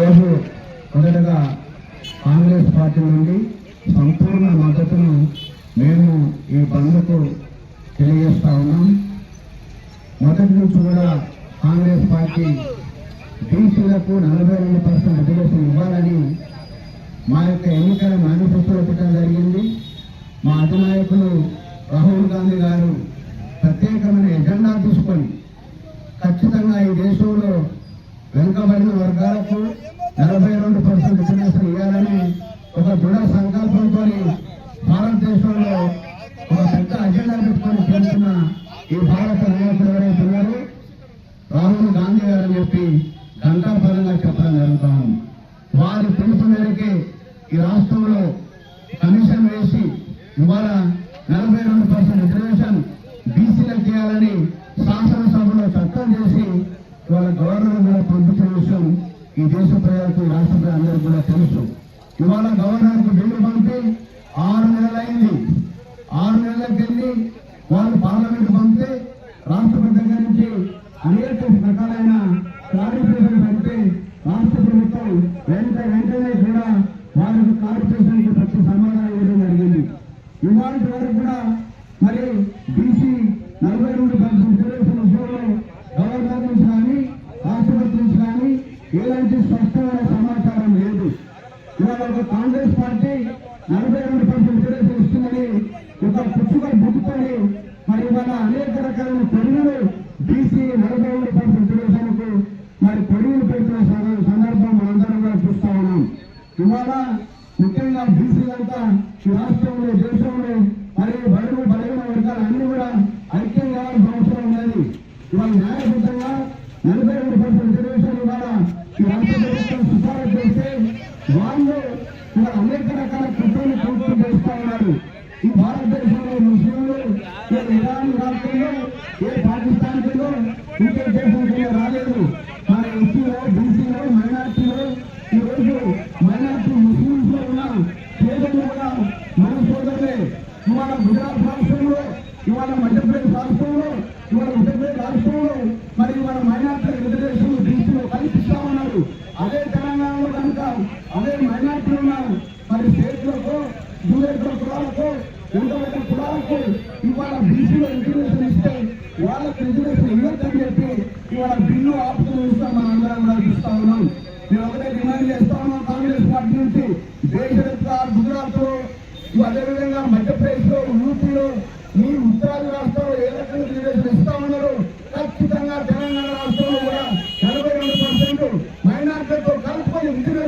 రోజు మొదటగా కాంగ్రెస్ పార్టీ నుండి సంపూర్ణ మద్దతును మేము ఈ బంద్కు తెలియజేస్తా ఉన్నాం. మొదటి నుంచి కూడా కాంగ్రెస్ పార్టీ బీసీలకు నలభై రెండు పర్సెంట్ రిజర్వేషన్ ఇవ్వాలని మా యొక్క ఎన్నికల మేనిఫెస్టోలో పెట్టడం జరిగింది. మా అధినాయకులు రాహుల్ గాంధీ గారు ప్రత్యేకమైన ఎజెండా తీసుకొని ఖచ్చితంగా ఈ దేశంలో వెనుకబడిన వర్గాలకు నలభై రెండు పర్సెంట్ రిజర్వేషన్ ఇవ్వాలని ఒక దృఢ సంకల్పంతో భారతదేశంలో ఒక పెద్ద అజెండా పెట్టుకొని చేస్తున్న ఈ భారత నాయకులు ఎవరైతే ఉన్నారు రాహుల్ గాంధీ గారు అని చెప్పి ఘంటాపరంగా చెప్పడం జరుగుతా వారి పిలుపు మేరకే ఈ రాష్ట్రంలో కమిషన్ వేసి ఇవాళ నలభై రెండు పర్సెంట్ రిజర్వేషన్ బీసీలకు చేయాలని శాసనసభలో చట్టం చేసి ఇవాళ గవర్నర్ కూడా పంపించిన విషయం ఈ దేశ ప్రజలకు రాష్ట్ర ప్రజలందరికీ కూడా తెలుసు. ఇవాళ గవర్నర్కి బిల్లు పంపి ఆరు నెలలైంది. ఆరు నెలలకు వెళ్ళి వాళ్ళు పార్లమెంట్ పంపితే రాష్ట్రపతి దగ్గర నుంచి అనేక రకాలైన క్లారిఫికేషన్ పెడితే రాష్ట్ర ప్రభుత్వం వెంట వెంటనే కూడా వాళ్ళకి కార్పొరేషన్కి ప్రతి సమాధానం ఇవ్వడం జరిగింది. ఇవాళ వరకు కూడా మరి బీసీ నలభై రెండు పర్సెంట్ రిజర్వేషన్ విషయంలో గవర్నర్ నుంచి కానీ రాష్ట్రపతి నుంచి కానీ ఎలాంటి స్పష్టమైన సమాచారం లేదు ఇవాళ ఒక కాంగ్రెస్ పార్టీ నలభై రెండు పర్సెంట్ రిజర్వేషన్ ఇస్తుందని ఒక పుచ్చుగా బుక్కుకొని మరి ఇవాళ అనేక రకాలైన పొరుగులు బీసీ నలభై రెండు పర్సెంట్ రిజర్వేషన్కు మరి పొరుగులు పెట్టిన సందర్భం మనందరం కూడా చూస్తా ఉన్నాం. ఇవాళ ముఖ్యంగా బీసీలంతా ఈ రాష్ట్రంలో దేశంలో మరియు బడుగు బలహీన వర్గాలు అన్ని కూడా ఐక్యం కావాల్సిన అవసరం ఉన్నది. ఇవాళ న్యాయబద్ధంగా నలభై రెండు పర్సెంట్ రిజర్వేషన్ ఇవాళ ఈ రాష్ట్ర ప్రభుత్వం సిఫారసు చేస్తే వారిలో ఇవాళ అనేక రకాల కుట్రలు కోర్టు చేస్తూ ఉన్నారు. ఈ భారతదేశంలో ముస్లింలు ఏ ఇరాన్ రాష్ట్రంలో ఏ పాకిస్తాన్ కిందో ఇంకే దేశం కింద రాలేదు. మన ఎస్సీలో బీసీలో మైనార్టీలో ఈరోజు మైనార్టీ ముస్లింస్లో ఉన్న పేదలు కూడా మన సోదరులే. ఇవాళ గుజరాత్ రాష్ట్రంలో ఇవాళ మధ్యప్రదేశ్ రాష్ట్రంలో ఇవాళ ఉత్తరప్రదేశ్ రాష్ట్రంలో మరి ఇవాళ మైనార్టీ రిజర్వేషన్ బీసీలో కల్పిస్తామన్నారు అదే ఉన్నారు. అదే మైనార్టీ ఉన్నారు. మరి స్టేట్లకు దూరేతర కులాలకు వెనుకబడిన కులాలకు ఇవాళ బీసీలో రిజర్వేషన్ ఇస్తే వాళ్ళకి రిజర్వేషన్ ఇవ్వద్దని చెప్పి ఇవాళ బిల్లు ఆపుకుని ఇస్తాం మనం అందరం కూడా చూస్తా ఉన్నాం. మేము ఒకటే డిమాండ్ చేస్తా ఉన్నాం కాంగ్రెస్ పార్టీ నుంచి. దేశ గుజరాత్ అదేవిధంగా మధ్యప్రదేశ్లో యూపీలో మీ ఉత్తరాది రాష్ట్రంలో ఏ రకంగా రిజర్వేషన్ ఇస్తా ఉన్నారు ఖచ్చితంగా తెలంగాణ రాష్ట్రంలో కూడా నలభై రెండు పర్సెంట్ మైనార్టీలతో కలుపుకొని రిజర్వేషన్